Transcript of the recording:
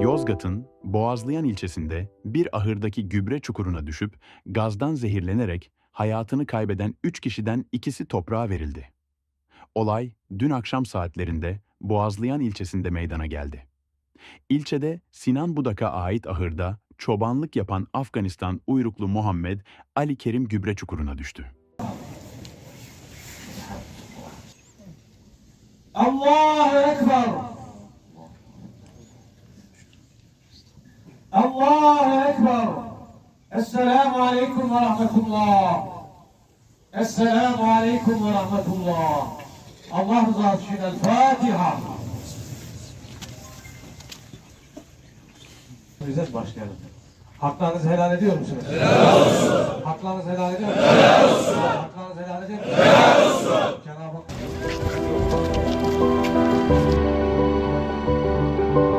Yozgat'ın Boğazlayan ilçesinde bir ahırdaki gübre çukuruna düşüp gazdan zehirlenerek hayatını kaybeden 3 kişiden ikisi toprağa verildi. Olay dün akşam saatlerinde Boğazlayan ilçesinde meydana geldi. İlçede Sinan Budak'a ait ahırda çobanlık yapan Afganistan uyruklu Muhammed Ali Kerim gübre çukuruna düştü. Allahu Ekber! الله أكبر السلام عليكم ورحمة الله السلام عليكم ورحمة الله الله رضا için الفاتحة Güzel başlayalım. Haklarınızı helal ediyor musunuz? Helal olsun. Haklarınızı helal ediyor musunuz?